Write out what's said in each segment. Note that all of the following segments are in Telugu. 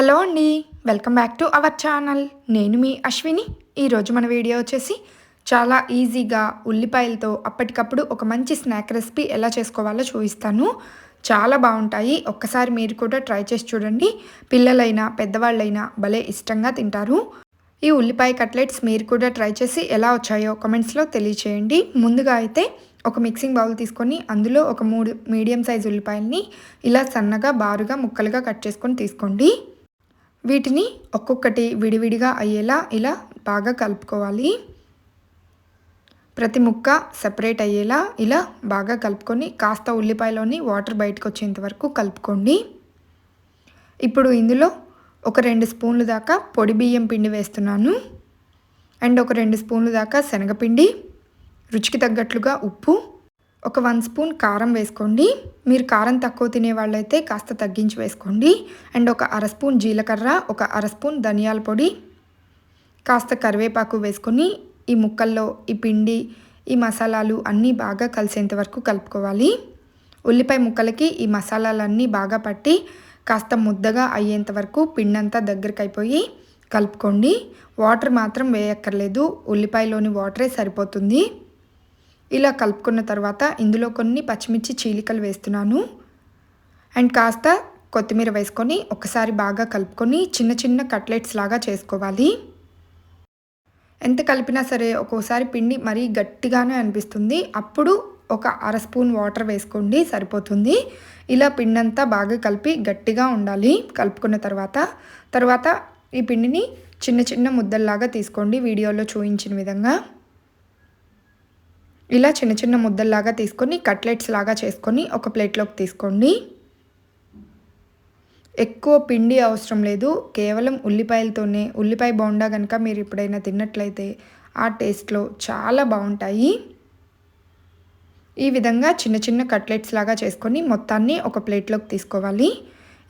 హలో అండి welcome back to our channel. నేను మీ అశ్విని. ఈరోజు మన వీడియో వచ్చేసి చాలా ఈజీగా ఉల్లిపాయలతో అప్పటికప్పుడు ఒక మంచి స్నాక్ రెసిపీ ఎలా చేసుకోవాలో చూపిస్తాను. చాలా బాగుంటాయి. ఒక్కసారి మీరు కూడా ట్రై చేసి చూడండి. పిల్లలైనా పెద్దవాళ్ళైనా భలే ఇష్టంగా తింటారు. ఈ ఉల్లిపాయ కట్లెట్స్ మీరు కూడా ట్రై చేసి ఎలా వచ్చాయో కమెంట్స్లో తెలియచేయండి. ముందుగా అయితే ఒక మిక్సింగ్ బౌల్ తీసుకొని అందులో ఒక మూడు మీడియం సైజ్ ఉల్లిపాయల్ని ఇలా సన్నగా బారుగా ముక్కలుగా కట్ చేసుకొని తీసుకోండి. వీటిని ఒక్కొక్కటి విడివిడిగా అయ్యేలా ఇలా బాగా కలుపుకోవాలి. ప్రతి ముక్క సపరేట్ అయ్యేలా ఇలా బాగా కలుపుకొని కాస్త ఉల్లిపాయలోని వాటర్ బయటకు వచ్చేంత వరకు కలుపుకోండి. ఇప్పుడు ఇందులో ఒక రెండు స్పూన్లు దాకా పొడి బియ్యం పిండి వేస్తున్నాను. అండ్ ఒక రెండు స్పూన్లు దాకా శనగపిండి రుచికి తగ్గట్లుగా ఉప్పు ఒక వన్ స్పూన్ కారం వేసుకోండి. మీరు కారం తక్కువ తినే వాళ్ళైతే కాస్త తగ్గించి వేసుకోండి. అండ్ ఒక అర స్పూన్ జీలకర్ర ఒక అర స్పూన్ ధనియాల పొడి కాస్త కరివేపాకు వేసుకొని ఈ ముక్కల్లో ఈ పిండి ఈ మసాలాలు అన్నీ బాగా కలిసేంత వరకు కలుపుకోవాలి. ఉల్లిపాయ ముక్కలకి ఈ మసాలాలన్నీ బాగా పట్టి కాస్త ముద్దగా అయ్యేంత వరకు పిండంతా దగ్గరికి అయిపోయి కలుపుకోండి. వాటర్ మాత్రం వేయక్కర్లేదు. ఉల్లిపాయలోని వాటరే సరిపోతుంది. ఇలా కలుపుకున్న తర్వాత ఇందులో కొన్ని పచ్చిమిర్చి చీలికలు వేస్తున్నాను. అండ్ కాస్త కొత్తిమీర వేసుకొని ఒకసారి బాగా కలుపుకొని చిన్న చిన్న కట్లెట్స్ లాగా చేసుకోవాలి. ఎంత కలిపినా సరే ఒక్కోసారి పిండి మరీ గట్టిగానే అనిపిస్తుంది. అప్పుడు ఒక అర స్పూన్ వాటర్ వేసుకోండి సరిపోతుంది. ఇలా పిండి అంతా బాగా కలిపి గట్టిగా ఉండాలి. కలుపుకున్న తర్వాత తర్వాత ఈ పిండిని చిన్న చిన్న ముద్దల్లాగా తీసుకోండి వీడియోలో చూపించిన విధంగా. ఇలా చిన్న చిన్న ముద్దల్లాగా తీసుకొని కట్లెట్స్ లాగా చేసుకొని ఒక ప్లేట్లోకి తీసుకోండి. ఎక్కువ పిండి అవసరం లేదు. కేవలం ఉల్లిపాయలతోనే. ఉల్లిపాయ బోండా కనుక మీరు ఎప్పుడైనా తిన్నట్లయితే ఆ టేస్ట్లో చాలా బాగుంటాయి. ఈ విధంగా చిన్న చిన్న కట్లెట్స్ లాగా చేసుకొని మొత్తాన్ని ఒక ప్లేట్లోకి తీసుకోవాలి.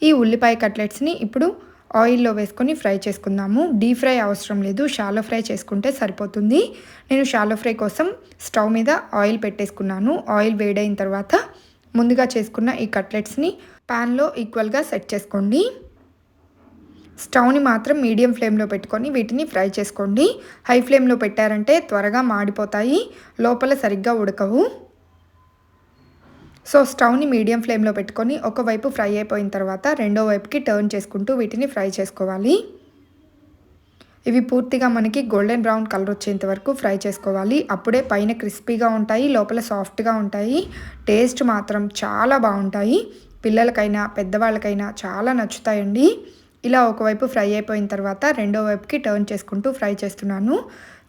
ఈ ఉల్లిపాయ కట్లెట్స్ని ఇప్పుడు ఆయిల్లో వేసుకొని ఫ్రై చేసుకుందాము. డీప్ ఫ్రై అవసరం లేదు. షాలో ఫ్రై చేసుకుంటే సరిపోతుంది. నేను షాలో ఫ్రై కోసం స్టవ్ మీద ఆయిల్ పెట్టేసుకున్నాను. ఆయిల్ వేడైన తర్వాత ముందుగా చేసుకున్న ఈ కట్లెట్స్ని ప్యాన్లో ఈక్వల్గా సెట్ చేసుకోండి. స్టవ్ని మాత్రం మీడియం ఫ్లేమ్లో పెట్టుకొని వీటిని ఫ్రై చేసుకోండి. హై ఫ్లేమ్లో పెట్టారంటే త్వరగా మాడిపోతాయి. లోపల సరిగ్గా ఉడకవు. సో స్టవ్ని మీడియం ఫ్లేమ్లో పెట్టుకొని ఒకవైపు ఫ్రై అయిపోయిన తర్వాత రెండో వైపుకి టర్న్ చేసుకుంటూ వీటిని ఫ్రై చేసుకోవాలి. ఇవి పూర్తిగా మనకి గోల్డెన్ బ్రౌన్ కలర్ వచ్చేంత వరకు ఫ్రై చేసుకోవాలి. అప్పుడే పైన క్రిస్పీగా ఉంటాయి లోపల సాఫ్ట్గా ఉంటాయి. టేస్ట్ మాత్రం చాలా బాగుంటాయి. పిల్లలకైనా పెద్దవాళ్ళకైనా చాలా నచ్చుతాయండి. ఇలా ఒకవైపు ఫ్రై అయిపోయిన తర్వాత రెండో వైపుకి టర్న్ చేసుకుంటూ ఫ్రై చేస్తున్నాను.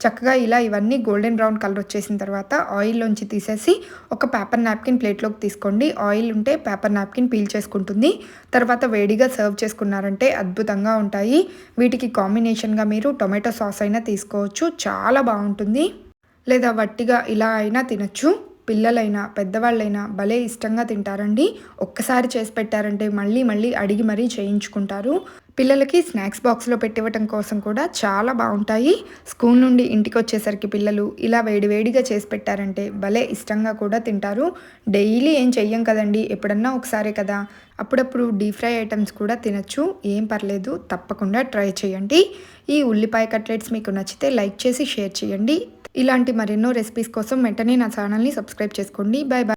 చక్కగా ఇలా ఇవన్నీ గోల్డెన్ బ్రౌన్ కలర్ వచ్చేసిన తర్వాత ఆయిల్లోంచి తీసేసి ఒక పేపర్ నాప్కిన్ ప్లేట్లోకి తీసుకోండి. ఆయిల్ ఉంటే పేపర్ నాప్కిన్ పీల్ చేసుకుంటుంది. తర్వాత వేడిగా సర్వ్ చేసుకున్నారంటే అద్భుతంగా ఉంటాయి. వీటికి కాంబినేషన్గా మీరు టొమాటో సాస్ అయినా తీసుకోవచ్చు. చాలా బాగుంటుంది. లేదా వట్టిగా ఇలా అయినా తినచ్చు. పిల్లలైనా పెద్దవాళ్ళైనా భలే ఇష్టంగా తింటారండి. ఒక్కసారి చేసి పెట్టారంటే మళ్ళీ మళ్ళీ అడిగి మరీ చేయించుకుంటారు. పిల్లలకి స్నాక్స్ బాక్స్లో పెట్టివ్వటం కోసం కూడా చాలా బాగుంటాయి. స్కూల్ నుండి ఇంటికి వచ్చేసరికి పిల్లలు ఇలా వేడివేడిగా చేసి పెట్టారంటే భలే ఇష్టంగా కూడా తింటారు. డైలీ ఏం చెయ్యం కదండి ఎప్పుడన్నా ఒకసారే కదా. అప్పుడప్పుడు డీప్ ఫ్రై ఐటమ్స్ కూడా తినచ్చు. ఏం పర్లేదు తప్పకుండా ట్రై చేయండి. ఈ ఉల్లిపాయ కట్లెట్స్ మీకు నచ్చితే లైక్ చేసి షేర్ చేయండి. ఇలాంటి మరెన్నో రెసిపీస్ కోసం వెంటనే నా ఛానల్ని సబ్స్క్రైబ్ చేసుకోండి. Bye bye